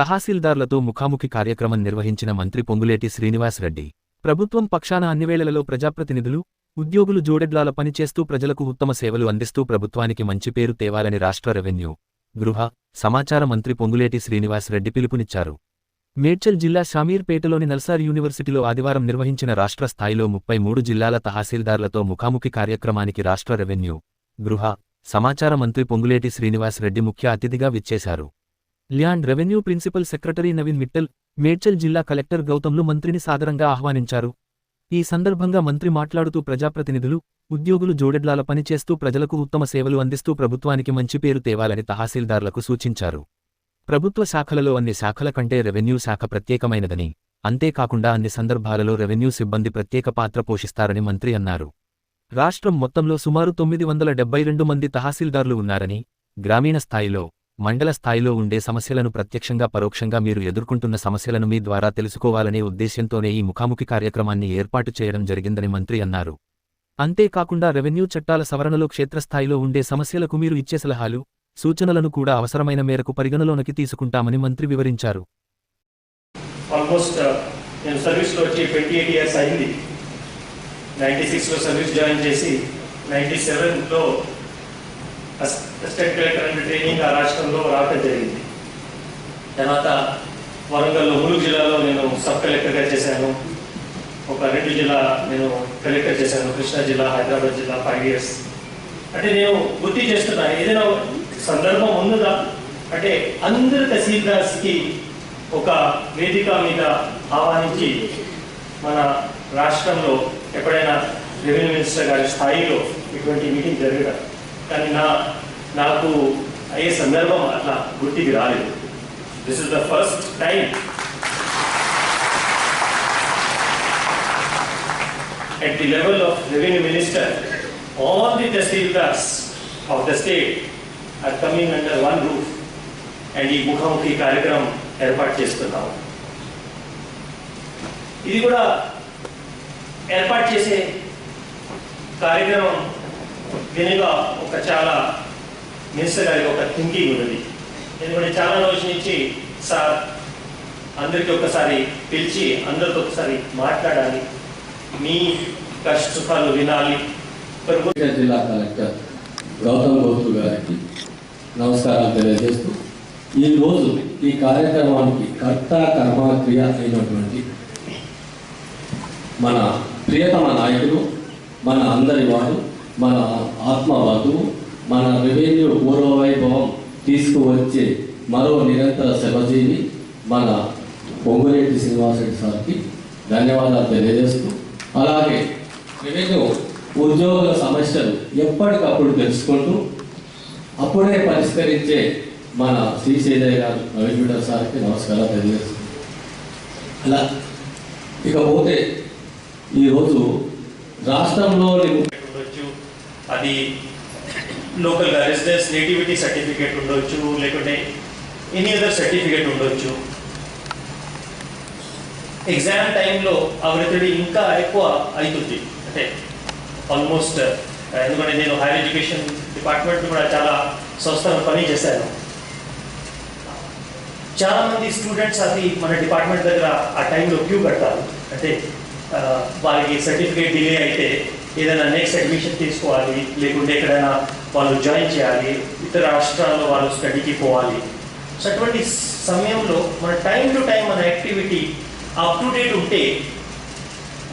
తహసీల్దార్లతో ముఖాముఖి కార్యక్రమం నిర్వహించిన మంత్రి పొంగులేటి శ్రీనివాస్ రెడ్డి ప్రభుత్వం పక్షాన అన్ని వేళలలో ప్రజాప్రతినిధులు ఉద్యోగులు జోడెడ్లాల పనిచేస్తూ ప్రజలకు ఉత్తమ సేవలు అందిస్తూ ప్రభుత్వానికి మంచి పేరు తేవాలని రాష్ట్ర రెవెన్యూ గృహ సమాచార మంత్రి పొంగులేటి శ్రీనివాస్ రెడ్డి పిలుపునిచ్చారు. మేడ్చల్ జిల్లా షామీర్పేటలోని నల్సార్ యూనివర్సిటీలో ఆదివారం నిర్వహించిన రాష్ట్ర స్థాయిలో ముప్పై మూడు జిల్లాల తహసీల్దార్లతో ముఖాముఖి కార్యక్రమానికి రాష్ట్ర రెవెన్యూ గృహ సమాచార మంత్రి పొంగులేటి శ్రీనివాస్ రెడ్డి ముఖ్య అతిథిగా విచ్చేశారు. Land revenue principal secretary Naveen Mittal Medchal జిల్లా కలెక్టర్ గౌతమ్లు మంత్రిని సాదరంగా ఆహ్వానించారు. ఈ సందర్భంగా మంత్రి మాట్లాడుతూ ప్రజాప్రతినిధులు ఉద్యోగులు జోడెడ్లాల పనిచేస్తూ ప్రజలకు ఉత్తమ సేవలు అందిస్తూ ప్రభుత్వానికి మంచి పేరు తేవాలని తహసీల్దార్లకు సూచించారు. ప్రభుత్వ శాఖలలో అన్ని శాఖల కంటే రెవెన్యూ శాఖ ప్రత్యేకమైనదని అంతేకాకుండా అన్ని సందర్భాలలో రెవెన్యూ సిబ్బంది ప్రత్యేక పాత్ర పోషిస్తారని మంత్రి అన్నారు. రాష్ట్రం మొత్తంలో సుమారు తొమ్మిది వందల డెబ్బై రెండు మంది తహసీల్దార్లు ఉన్నారని గ్రామీణ స్థాయిలో మండల స్థాయిలో ఉండే సమస్యలను ప్రత్యక్షంగా పరోక్షంగా మీరు ఎదుర్కొంటున్న సమస్యలను మీ ద్వారా తెలుసుకోవాలనే ఉద్దేశ్యంతోనే ఈ ముఖాముఖి కార్యక్రమాన్ని ఏర్పాటు చేయడం జరిగిందని మంత్రి అన్నారు. అంతేకాకుండా రెవెన్యూ చట్టాల సవరణలో క్షేత్రస్థాయిలో ఉండే సమస్యలకు మీరు ఇచ్చే సలహాలు సూచనలను కూడా అవసరమైన మేరకు పరిగణలోనికి తీసుకుంటామని మంత్రి వివరించారు. ఆల్మోస్ట్ నేను సర్వీస్లో వచ్చి ట్వంటీ ఎయిట్ ఇయర్స్ అయింది. నైంటీ సిక్స్లో సర్వీస్ జాయిన్ చేసి నైంటీ సెవెన్లో అసిస్టెంట్ కలెక్టర్ అనే ట్రైనింగ్ ఆ రాష్ట్రంలో రావటం జరిగింది. తర్వాత వరంగల్లో ములుగు జిల్లాలో నేను సబ్ కలెక్టర్గా చేశాను. ఒక రెండు జిల్లా నేను కలెక్టర్ చేశాను. కృష్ణా జిల్లా హైదరాబాద్ జిల్లా ఫైవ్ ఇయర్స్ అంటే నేను గుర్తు చేస్తున్నా ఏదైనా సందర్భం ఉన్నదా? అంటే అందరు తహసీల్దార్స్కి ఒక వేదిక మీద ఆహ్వానించి మన రాష్ట్రంలో ఎప్పుడైనా రెవెన్యూ మినిస్టర్ గారి స్థాయిలో ఇటువంటి మీటింగ్ జరగడం. కానీ నా నాకు అయ్యే సందర్భం అట్లా గుర్తికి రాలేదు this is the first time at the level of revenue minister, all the tahsildars of the state are coming under one roof and ఈ ముఖాముఖి కార్యక్రమం ఏర్పాటు చేస్తున్నాము ఇది కూడా ఏర్పాటు చేసే కార్యక్రమం దీనిలో ఒక చాలా మినిస్టర్ గారికి ఒక థింకింగ్ ఉన్నది. ఎందుకంటే చాలా రోజుల నుంచి సార్ అందరికీ ఒకసారి పిలిచి అందరితో ఒకసారి మాట్లాడాలి. మీ కష్ట సుఖాలు వినాలి. జిల్లా కలెక్టర్ గౌతమ్ గౌతు గారికి నమస్కారాలు తెలియజేస్తూ ఈరోజు ఈ కార్యక్రమానికి కర్త కర్మ క్రియ అయినటువంటి మన ప్రియతమ నాయకుడు మన అందరి వాళ్ళు మన ఆత్మవాదు మన రెవెన్యూ పూర్వవైభవం తీసుకువచ్చే మరో నిరంతర శ్రమజీవి మన పొంగులేటి శ్రీనివాసరెడ్డి సార్కి ధన్యవాదాలు తెలియజేస్తూ అలాగే రెవెన్యూ ఉద్యోగుల సమస్యలు ఎప్పటికప్పుడు తెలుసుకుంటూ అప్పుడే పరిష్కరించే మన శ్రీశైలయ్య గారు నవీన్ బిడ్డ సార్కి నమస్కారం తెలియజేస్తుంది అలా ఇకపోతే ఈరోజు రాష్ట్రంలోని అది లోకల్గా రెసిడెన్స్ నేటివిటీ సర్టిఫికేట్ ఉండొచ్చు లేకుంటే ఎనీ అదర్ సర్టిఫికేట్ ఉండొచ్చు. ఎగ్జామ్ టైంలో అవరితడి ఇంకా ఎక్కువ అవుతుంది అంటే ఆల్మోస్ట్ uh, ఎందుకంటే నేను హైయర్ ఎడ్యుకేషన్ డిపార్ట్మెంట్ కూడా చాలా సంస్థలు పని చేశాను. చాలా మంది స్టూడెంట్స్ అది మన డిపార్ట్మెంట్ దగ్గర ఆ టైంలో క్యూ కడతారు. అంటే వాళ్ళకి సర్టిఫికేట్ డిలే అయితే ఏదైనా నెక్స్ట్ అడ్మిషన్ తీసుకోవాలి లేకుంటే ఎక్కడైనా వాళ్ళు జాయిన్ చేయాలి ఇతర రాష్ట్రాల్లో వాళ్ళు స్టడీకి పోవాలి. సో అటువంటి సమయంలో మన టైం టు టైం మన యాక్టివిటీ అప్ టు డేట్ ఉంటే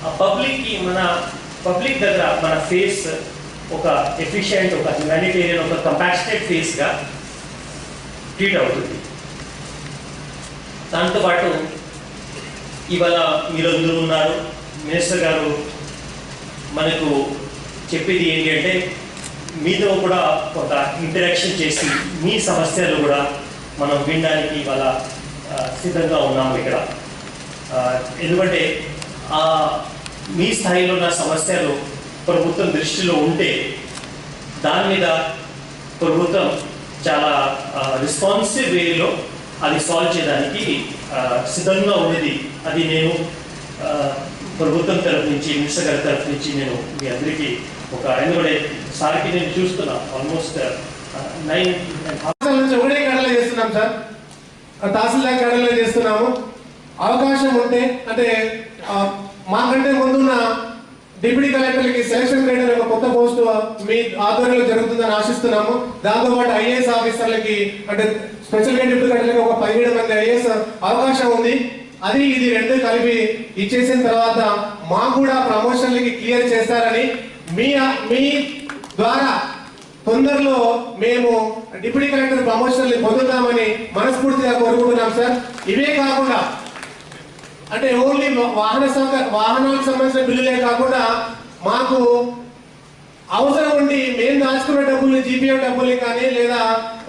ఆ పబ్లిక్కి మన పబ్లిక్ దగ్గర మన ఫేస్ ఒక ఎఫిషియంట్ ఒక హ్యుమానిటేరియన్ ఒక కంపాషనేట్ ఫేస్గా ట్రీట్ అవుతుంది. దాంతోపాటు ఇవాళ మీరందరూ ఉన్నారు మినిస్టర్ గారు మనకు చెప్పేది ఏంటి అంటే మీతో కూడా కొంత ఇంటరాక్షన్ చేసి మీ సమస్యలు కూడా మనం వినడానికి ఇవాళ సిద్ధంగా ఉన్నాము ఇక్కడ. ఎందుకంటే ఆ మీ స్థాయిలో ఉన్న సమస్యలు ప్రభుత్వం దృష్టిలో ఉంటే దాని మీద ప్రభుత్వం చాలా రెస్పాన్సివ్ వేలో అది సాల్వ్ చేయడానికి సిద్ధంగా ఉన్నది. అది నేను ప్రభుత్వం తరఫు నుంచి మినిస్టర్ గారి తరఫు నుంచి నేను మీ అందరికీ ఒక ఎందుకంటే సార్కి నేను చూస్తున్నా ఆల్మోస్ట్ నైన్ నుంచి ఒకటే కడలు చేస్తున్నాం సార్. తహసీల్దార్ కేడర్లో చేస్తున్నాము. అవకాశం ఉంటే అంటే మాకంటే ముందున్న డిప్యూటీ కలెక్టర్కి సెలక్షన్ చేయడం ఒక కొత్త పోస్ట్ మీ ఆధ్వర్యంలో జరుగుతుందని ఆశిస్తున్నాము. దాంతోపాటు ఐఏఎస్ ఆఫీసర్లకి అంటే స్పెషల్ డిప్యూటీ కలెక్టర్కి ఒక పదిహేడు మంది ఐఏఎస్ అవకాశం ఉంది. అది ఇది రెండు కలిపి ఇచ్చేసిన తర్వాత మాకు కూడా ప్రమోషన్లకి క్లియర్ చేస్తారని మీ మీ ద్వారా తొందరలో మేము డిప్యూటీ కలెక్టర్ ప్రమోషన్లు పొందుతామని మనస్ఫూర్తిగా కోరుకుంటున్నాం సార్. ఇవే కాకుండా అంటే ఓన్లీ వాహన సౌకర్య వాహనాలకు సంబంధించిన బిల్లులే కాకుండా మాకు అవసరం ఉండి మేము దాచుకున్న డబ్బుల్ని జీపీఎఫ్ డబ్బుల్ని కానీ లేదా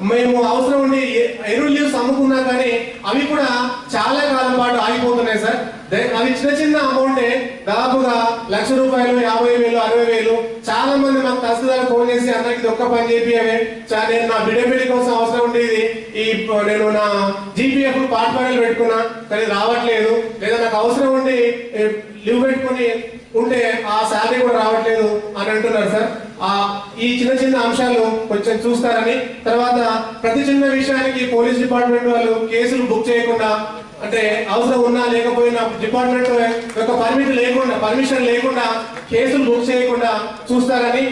మేము అవసరం ఉండి ఎరువులు లీవ్స్ అమ్ముకున్నా కానీ అవి కూడా చాలా కాలం పాటు ఆగిపోతున్నాయి సార్. అవి చిన్న చిన్న అమౌంటే దాదాపుగా లక్ష రూపాయలు యాభై వేలు అరవై వేలు. చాలా మంది మన తహసీల్దార్ ఫోన్ చేసి అందరికి ఒక్క పని చేపియవే నేను నా బిడ్డ బిడ్డ కోసం అవసరం ఉండేది. ఈ నేను నా జీపీఎఫ్ పార్ట్ ప్యానల్ పెట్టుకున్నా కానీ రావట్లేదు. లేదా నాకు అవసరం ఉండి లీవ్ పెట్టుకుని ఉంటే ఆ శాలరీ కూడా రావట్లేదు అని అంటున్నారు సార్. ఆ ఈ చిన్న చిన్న అంశాలు కొంచెం చూస్తారని. తర్వాత ప్రతి చిన్న విషయానికి పోలీస్ డిపార్ట్మెంట్ వాళ్ళు కేసులు బుక్ చేయకుండా అంటే అవసరం ఉన్నా లేకపోయినా డిపార్ట్మెంట్ యొక్క పర్మిట్ లేకుండా పర్మిషన్ లేకుండా కేసులు బుక్ చేయకుండా చూస్తారని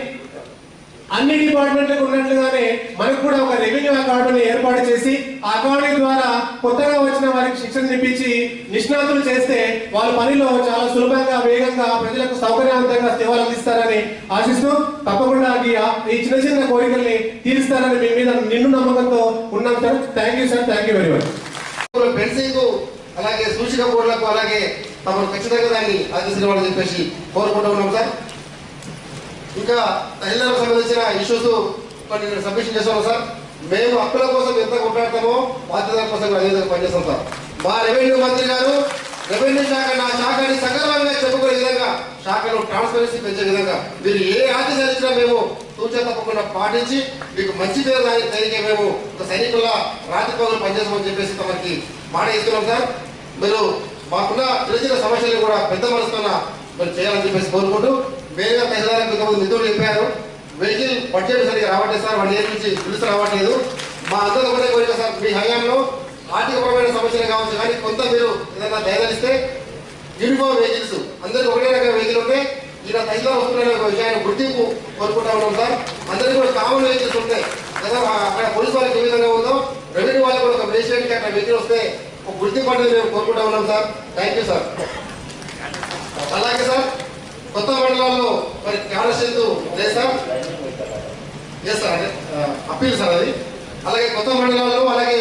అన్ని డిపార్ట్మెంట్లకు ఉన్నట్లుగానే మనకు కూడా ఒక రెవెన్యూ అకౌంట్ని ఏర్పాటు చేసి ఆ అకౌంట్ ద్వారా కొత్తగా వచ్చిన వారికి శిక్షణ ఇప్పించి నిష్ణాతులు చేస్తే వాళ్ళ పనిలో చాలా సులభంగా వేగంగా ప్రజలకు సౌకర్యవంతంగా సేవలు అందిస్తారని ఆశిస్తూ తప్పకుండా ఈ ఈ చిన్న చిన్న కోరికల్ని తీరుస్తారని మీ మీద నిన్ను నమ్మకంతో ఉన్నాం sir thank you sir thank you very much fencing అలాగే సూచిక బోర్డులకు అలాగే తమను ఖచ్చితంగా దాన్ని అందించిన చెప్పేసి కోరుకుంటూ ఉన్నాం సార్. ఇంకా మహిళలకు సంబంధించిన ఇష్యూస్ కొన్ని సబ్మిషన్ చేస్తాం సార్. మేము హక్కుల కోసం ఎంత కొట్లాడతామో బాధ్యతల కోసం అదేవిధంగా అదే పనిచేస్తాం సార్. మా రెవెన్యూ మంత్రి గారు రెవెన్యూ శాఖ నా శాఖని సగర్వంగా చెప్పుకునే విధంగా శాఖలో ట్రాన్స్పరెన్సీ పెంచే విధంగా మీరు ఏ ఆదేశాలు ఇచ్చినా మేము తూచా తప్పకుండా పాటించి మీకు మంచి పేరు దాని మేము ఒక సైనికుల రాత్రి పగులు పనిచేస్తామని చెప్పేసి తమకి మాట ఇస్తున్నాం సార్. మీరు మాకున్న చిన్న చిన్న సమస్యలు కూడా పెద్ద మనసున మీరు చేయాలని చెప్పేసి కోరుకుంటూ వేరే తహసీల్దార్ ఇంతకుముందు నిధులు చెప్పారు వెహికల్ బడ్జెట్ సరిగ్గా రావట్లేదు సార్ వన్ ఇయర్ నుంచి పిలుసు రావట్లేదు. మా అందరూ ఒకటే కోరిక సార్ మీ హయాంలో ఆర్థికపరమైన సమస్యలు కావచ్చు కానీ కొంత మీరు ఏదైనా దయదలిస్తే యూనిఫామ్ వెహికల్స్ అందరికీ ఒకటే రకమైన వెహికల్ ఉంటే ఇలా తహసీల్దార్ వస్తున్న ఒక విషయాన్ని గుర్తింపు కోరుకుంటా ఉన్నాం సార్. అందరికీ కూడా కామన్ వెహికల్స్ ఉంటాయి కదా అక్కడ పోలీస్ వాళ్ళకి ఏ విధంగా ఉందో రెవెన్యూ వాళ్ళకి కూడా ఒక ప్రెసిడెంట్కి అక్కడ వెహికల్ వస్తే ఒక గుర్తింపు అనేది మేము కోరుకుంటా ఉన్నాం సార్. థ్యాంక్ యూ సార్ అలాగే సార్ కొత్త మండలాల్లో మరి క్యాడర్షిప్ లేదు సార్? ఎస్ సార్ అంటే అప్పీల్ సార్ అది. అలాగే కొత్త మండలాల్లో అలాగే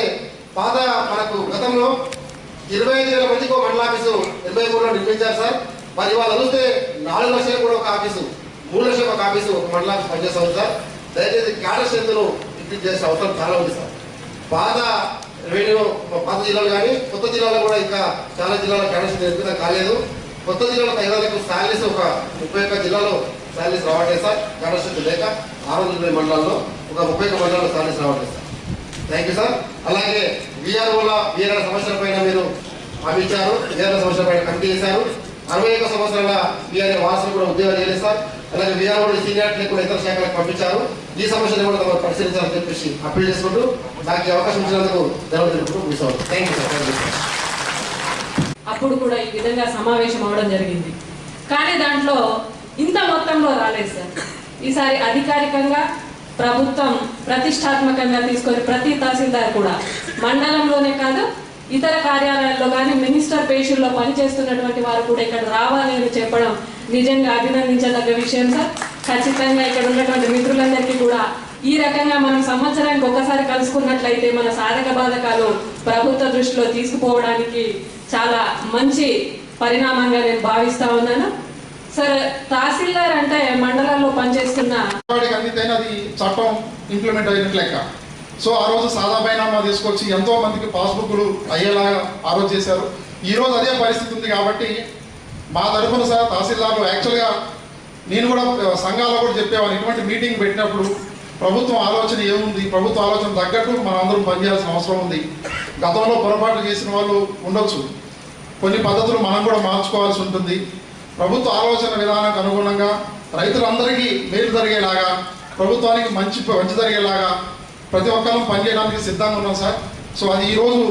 పాత మనకు గతంలో ఇరవై ఐదు వేల మందికి ఒక మండల ఆఫీసు ఇరవై మూడులో నిర్మించారు సార్. మరి వాళ్ళు అడిగితే నాలుగు లక్షలు కూడా ఒక ఆఫీసు మూడు లక్షలు ఒక ఆఫీసు ఒక మండలానికి ఆఫీస్ పనిచేస్తాం సార్ దయచేసి క్యాడర్ స్ట్రెంత్ను ఇంక్రీజ్ చేసే అవసరం చాలా ఉంది సార్. పాత రెవెన్యూ పాత జిల్లాలు కానీ కొత్త జిల్లాలో కూడా ఇంకా చాలా జిల్లాలో క్యాడర్ స్ట్రెంత్ కాలేదు. కొత్త జిల్లాలో తగినందుకు శాలరీస్ ఒక ముప్పై ఒక్క జిల్లాలో శాలరీస్ రావట్లేదు సార్. క్యాడర్ స్ట్రెంత్ లేక ఆరు వందల మండలాల్లో ఒక ముప్పై ఒక్క మండలాల్లో శాలరీస్ రావట్లేదు సార్. Thank you sir. అలాగే విఆర్ఓల విఆర్ఆర్ సమస్యల పైన మీరు హామీ ఇచ్చారు. సమస్యల పైన కమిటీ చేశారు అరవై ఒక్క సంవత్సరాల వీఆర్ఏ వారసులు కూడా ఉద్యోగాలు చేయలేదు సార్. అలాగే కూడా సీనియారిటీ కూడా ఇతర శాఖలకు పంపించారు. ఈ సమస్యను కూడా తమకు పరిశీలించాలని చెప్పేసి అప్పీల్ చేసుకుంటూ నాకు అవకాశం ఇచ్చినందుకు ధన్యవాదాలు థ్యాంక్ యూ సార్ అప్పుడు కూడా ఈ విధంగా సమావేశం అవడం జరిగింది. కానీ దాంట్లో ఇంత మొత్తంలో రాలేదు సార్. ఈసారి అధికారికంగా ప్రభుత్వం ప్రతిష్టాత్మకంగా తీసుకొని ప్రతి తహసీల్దార్ కూడా మండలంలోనే కాదు ఇతర కార్యాలయాల్లో కానీ మినిస్టర్ పేషుల్లో పనిచేస్తున్నటువంటి వారు కూడా ఇక్కడ రావాలి అని చెప్పడం నిజంగా అభినందించదగ్గ విషయం సార్. ఖచ్చితంగా ఇక్కడ ఉన్నటువంటి మిత్రులందరికీ కూడా ఈ రకంగా మనం సంవత్సరానికి ఒక్కసారి కలుసుకున్నట్లయితే మన సాధక బాధకాలు ప్రభుత్వ దృష్టిలో తీసుకుపోవడానికి చాలా మంచి పరిణామంగా నేను భావిస్తా ఉన్నాను. సార్ తహసీల్దార్ అంటే మండలాల్లో పనిచేస్తున్న చట్టం ఇంప్లిమెంట్ అయినట్లు లెక్క. సో ఆ రోజు సాదా బైనామా తీసుకొచ్చి ఎంతో మందికి పాస్బుక్లు అయ్యేలాగా ఆ రోజు చేశారు. ఈరోజు అదే పరిస్థితి ఉంది కాబట్టి మా తరఫున సార్ తహసీల్దార్లు యాక్చువల్గా నేను కూడా సంఘాల్లో కూడా చెప్పేవాడిని. ఇటువంటి మీటింగ్ పెట్టినప్పుడు ప్రభుత్వం ఆలోచన ఏముంది? ప్రభుత్వ ఆలోచన తగ్గట్టు మనం అందరం పనిచేయాల్సిన అవసరం ఉంది. గతంలో పొరపాట్లు చేసిన వాళ్ళు ఉండొచ్చు. కొన్ని పద్ధతులు మనం కూడా మార్చుకోవాల్సి ఉంటుంది. ప్రభుత్వ ఆలోచన విధానానికి అనుగుణంగా రైతులందరికీ మేలు జరిగేలాగా ప్రభుత్వానికి మంచి మంచి జరిగేలాగా ప్రతి ఒక్కరూ పనిచేయడానికి సిద్ధంగా ఉన్నాం సార్. సో అది ఈరోజు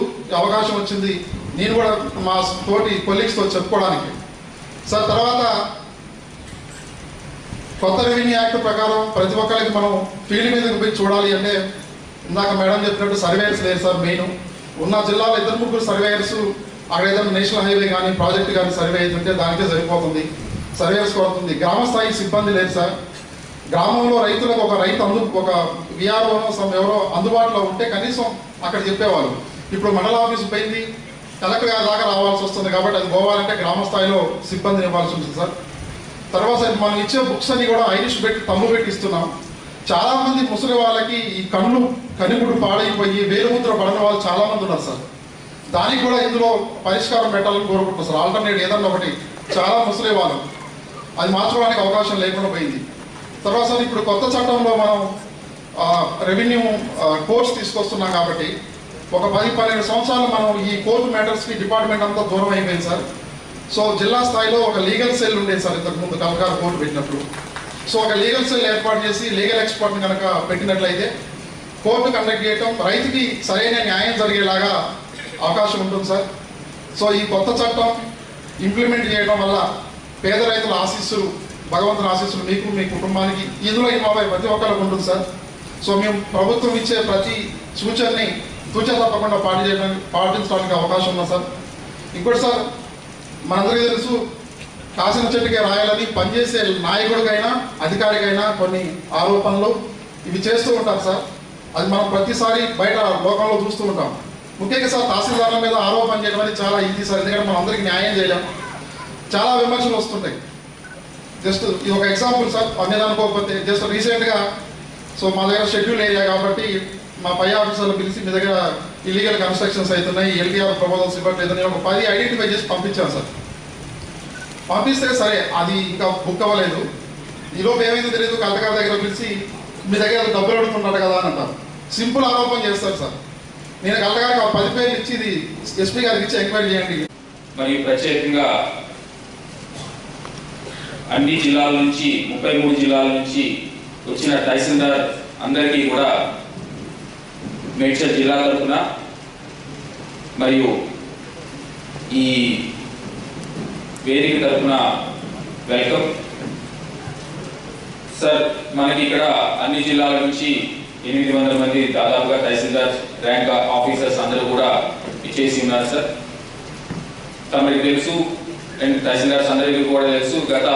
అవకాశం వచ్చింది. నేను కూడా మా తోటి కొలీగ్స్తో చెప్పుకోవడానికి. సార్ తర్వాత కొత్త రెవెన్యూ యాక్ట్ ప్రకారం ప్రతి ఒక్కరికి మనం ఫీల్డ్ మీదకి పోయి చూడాలి అంటే ఇందాక మేడం చెప్పినట్టు సర్వేయర్స్ లేరు సార్ మెయిన్. ఉన్న జిల్లాలో ఇద్దరు ముగ్గురు సర్వేయర్స్ అక్కడ ఏదైనా నేషనల్ హైవే కానీ ప్రాజెక్ట్ కానీ సర్వే అవుతుంటే దానికే సరిపోతుంది. సర్వేయర్స్ కోరుతుంది. గ్రామ స్థాయి సిబ్బంది లేదు సార్. గ్రామంలో రైతులకు ఒక రైతు అందు ఒక విఆర్ఓ ఎవరో అందుబాటులో ఉంటే కనీసం అక్కడ చెప్పేవాళ్ళు. ఇప్పుడు మండల ఆఫీస్ పోయింది కలెక్టర్ గారి దాకా రావాల్సి వస్తుంది కాబట్టి అది పోవాలంటే గ్రామ స్థాయిలో సిబ్బందిని ఇవ్వాల్సి ఉంటుంది సార్. తర్వాత మనం ఇచ్చే బుక్స్ అని కూడా ఐరిష్ పెట్టి తమ్ము పెట్టి ఇస్తున్నాం. చాలామంది ముసలి వాళ్ళకి ఈ కళ్ళు కనిపుడు పాడైపోయి వేలుముద్ర పడిన వాళ్ళు చాలామంది ఉన్నారు సార్. దానికి కూడా ఇందులో పరిష్కారం పెట్టాలని కోరుకుంటున్నాం సార్. ఆల్టర్నేట్ ఏదన్నా ఒకటి. చాలా ముసలి వాళ్ళు. అది మార్చుకోవడానికి అవకాశం లేకుండా పోయింది. తర్వాత ఇప్పుడు కొత్త చట్టంలో మనం రెవెన్యూ కోర్స్ తీసుకొస్తున్నాం కాబట్టి ఒక పది పన్నెండు సంవత్సరాలు మనం ఈ కోర్టు మ్యాటర్స్కి డిపార్ట్మెంట్ అంతా దూరం అయిపోయింది సార్. సో జిల్లా స్థాయిలో ఒక లీగల్ సెల్ ఉండేది సార్ ఇంతకుముందు కలకారు కోర్టు పెట్టినప్పుడు. సో ఒక లీగల్ సెల్ ఏర్పాటు చేసి లీగల్ ఎక్స్పర్ట్ని కనుక పెట్టినట్లయితే కోర్టు కండక్ట్ చేయటం రైతుకి సరైన న్యాయం జరిగేలాగా అవకాశం ఉంటుంది సార్. సో ఈ కొత్త చట్టం ఇంప్లిమెంట్ చేయడం వల్ల పేద రైతుల ఆశీస్సులు భగవంతుని ఆశీస్సులు మీకు మీ కుటుంబానికి ఇందులో ఇన్వాల్వ్ అయ్యే ప్రతి ఒక్కరికి ఉంటుంది సార్. సో మేము ప్రభుత్వం ఇచ్చే ప్రతి సూచనని సూచన తప్పకుండా పాటించడానికి పాటించడానికి అవకాశం ఉంది సార్. ఇంకోటి సార్ మనందరికీ తెలుసు కాసిన చెట్టుకే రాయాలని పనిచేసే నాయకుడికైనా అధికారికైనా కొన్ని ఆరోపణలు ఇవి చేస్తూ ఉంటారు సార్. అది మనం ప్రతిసారి బయట లోకంలో చూస్తూ ఉంటాం. ముఖ్యంగా సార్ తహసీల్దార్ల మీద ఆరోపణ చేయడం అనేది చాలా ఈజీ సార్. ఎందుకంటే మనం అందరికీ న్యాయం చేయలేం. చాలా విమర్శలు వస్తుంటాయి. జస్ట్ ఇది ఒక ఎగ్జాంపుల్ సార్ అన్నీ అనుకోకపోతే జస్ట్ రీసెంట్గా సో మా దగ్గర షెడ్యూల్ ఏరియా కాబట్టి మా పై ఆఫీసర్లు పిలిచి మీ దగ్గర ఇల్లీగల్ కన్స్ట్రక్షన్స్ అవుతున్నాయి ఎల్టీఆర్ ప్రపోజల్స్ ఇవ్వట్లేదని ఒక పది ఐడెంటిఫై చేసి పంపించాను సార్ పంపిస్తే సరే అది ఇంకా బుక్ అవ్వలేదు. ఈలోపు ఏమైందో తెలియదు కలెక్టర్ దగ్గర పిలిచి మీ దగ్గర డబ్బులు అడుగుతున్నారు కదా అని అంటారు. సింపుల్ ఆరోపణ చేస్తారు సార్ నేను కలెక్టర్ ఒక ఆ పది పేర్లు ఇచ్చి ఇది ఎస్పీ గారికి ఇచ్చి ఎంక్వైరీ చేయండి. మరి ప్రత్యేకంగా అన్ని జిల్లాల నుంచి ముప్పై మూడు జిల్లాల నుంచి వచ్చిన తహసీల్దార్ అందరికీ కూడా మేడ్చల్ జిల్లా తరఫున మరియు ఈ వేదిక తరఫున వెల్కమ్. సార్ మనకి ఇక్కడ అన్ని జిల్లాల నుంచి ఎనిమిది వందల మంది దాదాపుగా తహసీల్దార్ ర్యాంక్ ఆఫీసర్స్ అందరూ కూడా ఇచ్చేసి ఉన్నారు సార్. తమకి తెలుసు అండ్ తహసీల్దార్స్ అందరికీ కూడా తెలుసు గత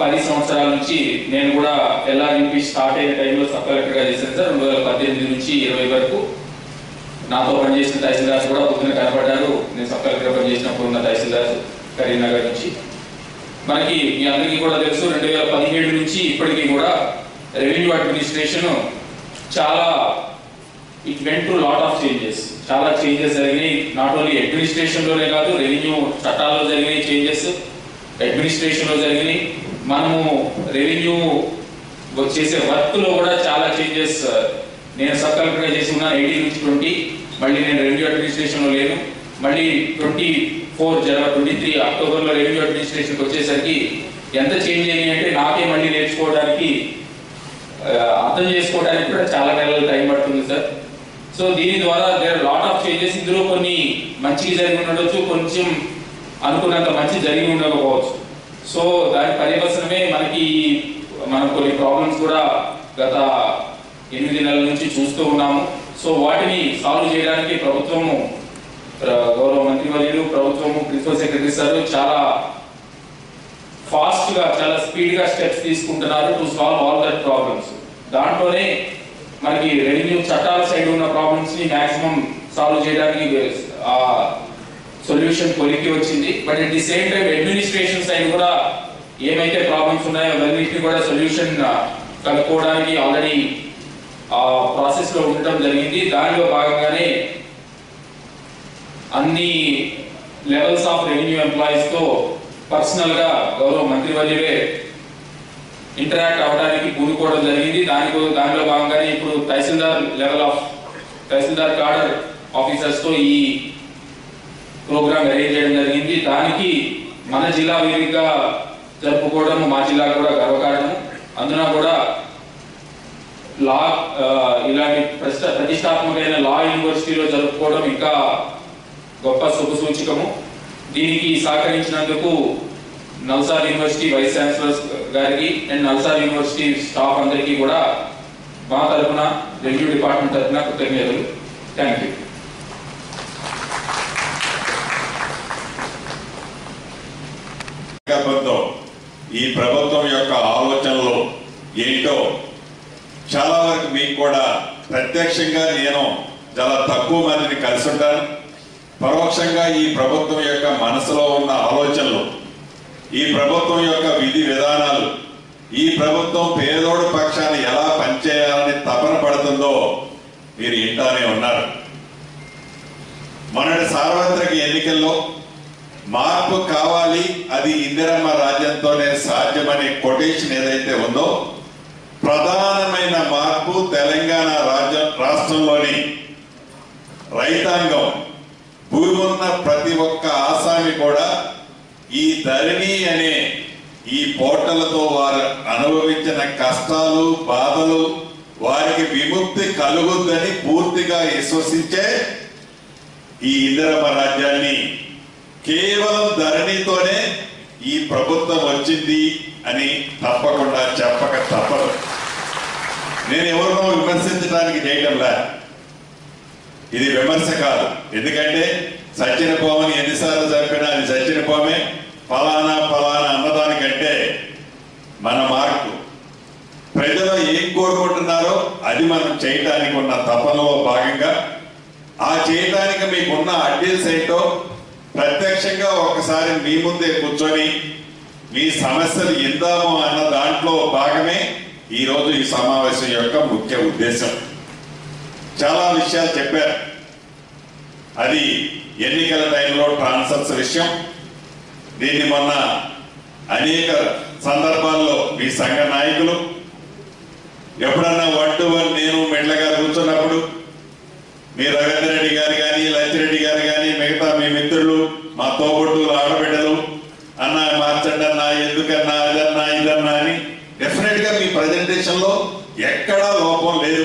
పది సంవత్సరాల నుంచి నేను కూడా ఎల్ఆర్యూపీ స్టార్ట్ అయిన టైంలో సబ్ కలెక్టర్గా చేశాను సార్. రెండు వేల పద్దెనిమిది నుంచి ఇరవై వరకు నాతో పనిచేసిన తహసీల్దార్స్ కూడా పొద్దున కనపడ్డారు. నేను సబ్ కలెక్టర్గా పనిచేసినప్పుడు ఉన్న తహసీల్దార్స్ కరీంనగర్ నుంచి. మనకి మీ అందరికీ కూడా తెలుసు రెండు వేల పదిహేడు నుంచి ఇప్పటికీ కూడా రెవెన్యూ అడ్మినిస్ట్రేషన్ చాలా it went to lot of changes చాలా చేంజెస్ జరిగినాయి. నాట్ ఓన్లీ అడ్మినిస్ట్రేషన్లోనే కాదు రెవెన్యూ చట్టాల్లో జరిగినాయి చేంజెస్ అడ్మినిస్ట్రేషన్లో జరిగినాయి. మనము రెవెన్యూ చేసే వర్క్లో కూడా చాలా చేంజెస్ uh, నేను సబ్ కలెక్టర్గా చేసి ఉన్నాను. ఎయిటీ నుంచి ట్వంటీ మళ్ళీ నేను రెవెన్యూ అడ్మినిస్ట్రేషన్లో లేను. మళ్ళీ ట్వంటీ ఫోర్ జనవరి ట్వంటీ త్రీ అక్టోబర్లో రెవెన్యూ అడ్మినిస్ట్రేషన్కి వచ్చేసరికి ఎంత చేంజ్ అయ్యాయి అంటే నాకే మళ్ళీ నేర్చుకోవడానికి uh, అర్థం చేసుకోవడానికి కూడా చాలా నెలలు టైం పడుతుంది సార్ సో దీని ద్వారా దేర్ లాట్ ఆఫ్ చేంజెస్ ఇందులో కొన్ని మంచి జరిగి ఉండొచ్చు కొంచెం అనుకున్నంత మంచి జరిగి ఉండకపోవచ్చు. సో దాని పర్యవసనమే మనకి మనం కొన్ని ప్రాబ్లమ్స్ కూడా గత ఎనిమిది నెలల నుంచి చూస్తూ ఉన్నాము. సో వాటిని సాల్వ్ చేయడానికి ప్రభుత్వము ప్ర- గౌరవ మంత్రివర్యులు ప్రభుత్వము ప్రిన్సిపల్ సెక్రటరీ సార్ చాలా ఫాస్ట్గా చాలా స్పీడ్గా స్టెప్స్ తీసుకుంటున్నారు to solve all that problems దాంట్లోనే మనకి రెవెన్యూ చట్టాల సైడ్ ఉన్న ప్రాబ్లమ్స్ని మాక్సిమం సాల్వ్ చేయడానికి సొల్యూషన్ కొలికి వచ్చింది. But at the same time administration side కూడా ఏమైతే ప్రాబ్లమ్స్ ఉన్నాయో అవన్నిటిని కూడా సొల్యూషన్ కనుక్కోవడానికి ఆల్రెడీ ఆ ప్రాసెస్లో ఉండటం జరిగింది. దానిలో భాగంగానే అన్ని లెవెల్స్ ఆఫ్ రెవెన్యూ ఎంప్లాయీస్తో పర్సనల్గా గౌరవ మంత్రివర్యులే ఇంటరాక్ట్ అవ్వడానికి పూనుకోవడం జరిగింది. దానికి దానిలో భాగంగానే ఇప్పుడు తహసీల్దార్ లెవెల్ ఆఫ్ తహసీల్దార్ కార్డర్ ఆఫీసర్స్తో ఈ ప్రోగ్రామ్ అరేంజ్ చేయడం జరిగింది. దానికి మన జిల్లా వేదికగా జరుపుకోవడం మా జిల్లా కూడా గర్వకారణం. అందున కూడా లా ఇలాంటి ప్రతిష్ట- ప్రతిష్టాత్మకమైన లా యూనివర్సిటీలో జరుపుకోవడం ఇంకా గొప్ప శుభ సూచకము దీనికి సహకరించినందుకు నల్సార్ యూనివర్సిటీ వైస్ ఛాన్సలర్ గారికి అండ్ నల్సార్ యూనివర్సిటీ స్టాఫ్ అందరికీ కూడా మా తరఫున రెవెన్యూ డిపార్ట్మెంట్ తరఫున కృతజ్ఞతలు. థ్యాంక్ యూ ఈ ప్రభుత్వం యొక్క ఆలోచనలు ఏంటో చాలా వరకు మీకు కూడా ప్రత్యక్షంగా నేను చాలా తక్కువ మందిని కలిసి ఉంటాను. పరోక్షంగా ఈ ప్రభుత్వం యొక్క మనసులో ఉన్న ఆలోచనలు ఈ ప్రభుత్వం యొక్క విధి విధానాలు ఈ ప్రభుత్వం పేదోడు పక్షాన్ని ఎలా పనిచేయాలని తపన పడుతుందో మీరు ఇంటానే ఉన్నారు. మొన్నటి సార్వత్రిక ఎన్నికల్లో మార్పు కావాలి అది ఇందిరమ్మ రాజ్యంతోనే సాధ్యమనే కొటేషన్ ఏదైతే ఉందో ప్రధానమైన మార్పు తెలంగాణ రాజ్యం రాష్ట్రంలోని రైతాంగం. భూమి ఉన్న ప్రతి ఒక్క ఆసామి కూడా ఈ ధరణి అనే ఈ పోర్టలతో వారు అనుభవించిన కష్టాలు బాధలు వారికి విముక్తి కలుగుద్దని పూర్తిగా విశ్వసించే ఈ ఇందిరమ్మ రాజ్యాన్ని కేవలం ధరణితోనే ఈ ప్రభుత్వం వచ్చింది అని తప్పకుండా చెప్పక తప్పదు. నేను ఎవరినో విమర్శించడానికి చేయటంలా ఇది విమర్శ కాదు. ఎందుకంటే సచిన కోమని ఎన్నిసార్లు చంపినా అది సచిన కోమే ఫలానా ఫలానా అన్నదానికంటే మన మార్పు. ప్రజలు ఏం కోరుకుంటున్నారో అది మనం చేయటానికి ఉన్న తపనలో భాగంగా ఆ చేయటానికి మీకున్న అడ్డీస్ ఏంటో ప్రత్యక్షంగా ఒకసారి మీ ముందే కూర్చొని మీ సమస్యలు ఇందాము అన్న దాంట్లో భాగమే ఈరోజు ఈ సమావేశం యొక్క ముఖ్య ఉద్దేశం. చాలా విషయాలు చెప్పారు. అది ఎన్నికల టైంలో ట్రాన్స్ఫర్స్ విషయం. దీన్ని మొన్న అనేక సందర్భాల్లో మీ సంఘ నాయకులు ఎప్పుడన్నా వన్ టు వన్ నేను మెడ్లగా కూర్చున్నప్పుడు మీ రవీంద్ర రెడ్డి గారు కానీ లచ్చిరెడ్డి గారు కానీ మిగతా మీ మిత్రులు మా తోబుట్టులు ఆడబిడ్డలు అన్న మార్చండి అన్న ఎందుకన్నా అదన్నా ఇదన్నా అని డెఫినెట్గా మీ ప్రజెంటేషన్లో ఎక్కడా లోపం లేదు.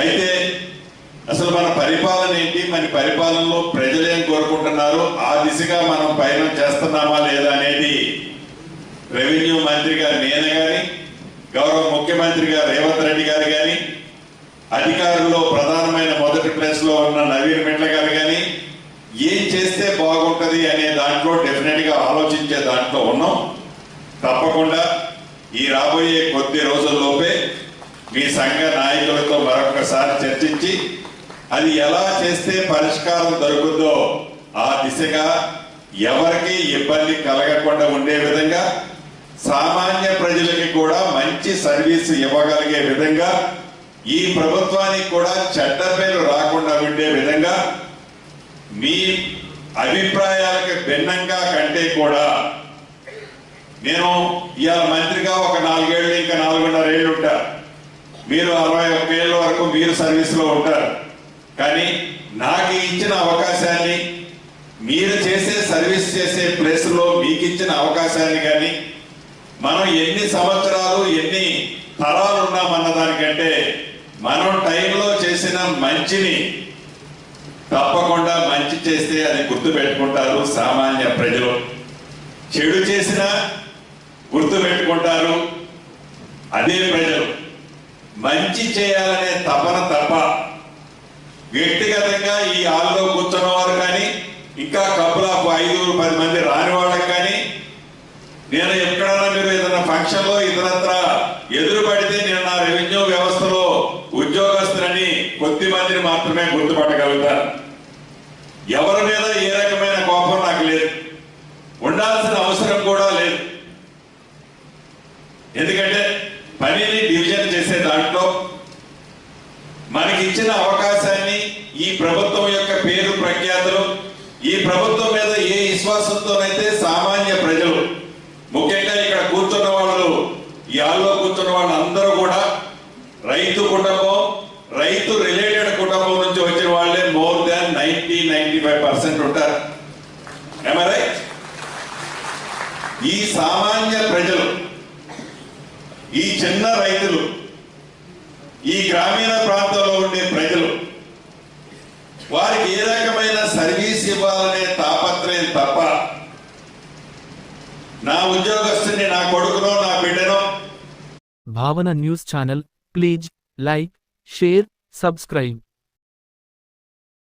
అయితే అసలు మన పరిపాలన ఏంటి? మన పరిపాలనలో ప్రజలు ఏం కోరుకుంటున్నారు? ఆ దిశగా మనం పయనం చేస్తున్నామా లేదా అనేది రెవెన్యూ మంత్రి గారు నేను కానీ గౌరవ ముఖ్యమంత్రిగా రేవంత్ రెడ్డి గారు కానీ అధికారుల్లో ప్రధానమైన మొదటి ప్లేస్లో ఉన్న నవీన్ మిట్ల గారు కానీ ఏం చేస్తే బాగుంటది అనే దాంట్లో డెఫినెట్గా ఆలోచించే దాంట్లో ఉన్నాం. తప్పకుండా ఈ రాబోయే కొద్ది రోజుల్లోపే మీ సంఘ నాయకులతో మరొకసారి చర్చించి అది ఎలా చేస్తే పరిష్కారం దొరుకుతుందో ఆ దిశగా ఎవరికి ఇబ్బంది కలగకుండా ఉండే విధంగా సామాన్య ప్రజలకి కూడా మంచి సర్వీస్ ఇవ్వగలిగే విధంగా ఈ ప్రభుత్వానికి కూడా చెడ్డ పేరు రాకుండా ఉండే విధంగా మీ అభిప్రాయాలకు భిన్నంగా కంటే కూడా నేను ఇవాళ మంత్రిగా ఒక నాలుగేళ్ళు ఇంకా నాలుగున్నర ఏళ్ళు ఉంటారు. మీరు అరవై ఒక్క ఏళ్ళ వరకు మీరు సర్వీస్లో ఉంటారు. కానీ నాకు ఇచ్చిన అవకాశాన్ని మీరు చేసే సర్వీస్ చేసే ప్లేస్లో మీకు ఇచ్చిన అవకాశాన్ని కానీ మనం ఎన్ని సంవత్సరాలు ఎన్ని తరాలు ఉన్నామన్న దానికంటే మనం టైంలో చేసిన మంచిని తప్పకుండా మంచి చేస్తే అది గుర్తు పెట్టుకుంటారు సామాన్య ప్రజలు. చెడు చేసినా గుర్తు పెట్టుకుంటారు అదే ప్రజలు. మంచి చేయాలనే తపన తప్ప వ్యక్తిగతంగా ఈ హాల్లో కూర్చున్న వారు కానీ ఇంకా కప్పులాపు ఐదుగురు పది మంది రాని వాళ్ళకి కానీ నేను ఎక్కడన్నా మీరు ఏదైనా ఫంక్షన్లో ఇతరత్ర ఎదురు పడితే నేను నా రెవెన్యూ వ్యవస్థలో ఉద్యోగస్తులని కొద్ది మందిని మాత్రమే గుర్తుపట్టగలుగుతాను. ఎవరు మీద ఏ రకమైన కోపం నాకు లేదు ఉండాల్సిన అవసరం కూడా లేదు ఎందుకంటే పనిని డివిజన్ చేసే దాంట్లో మనకి ఇచ్చిన అవకాశాన్ని ఈ ప్రభుత్వం యొక్క పేరు ప్రఖ్యాతులు ఈ ప్రభుత్వం మీద ఏ విశ్వాసంతోనైతే సామాన్య ప్రజలు ముఖ్యంగా ఇక్కడ కూర్చున్న వాళ్ళు ఈ హాల్లో కూర్చున్న వాళ్ళు అందరూ కూడా రైతు కుటుంబం రైతు రిలేటెడ్ కుటుంబం నుంచి వచ్చిన వాళ్ళే more than ninety ninety five percent ఉంటారు Am I right? ఈ సామాన్య ప్రజలు ఈ చిన్న రైతులు ఈ గ్రామీణ ప్రాంతంలో ఉండే ప్రజలు వారికి ఏ రకమైన సర్వీస్ ఇవ్వాలనే తాపత్రయం తప్ప నా ఉద్యోగస్తుని నా కొడుకునో నా బిడ్డనో భావన news channel please like share subscribe.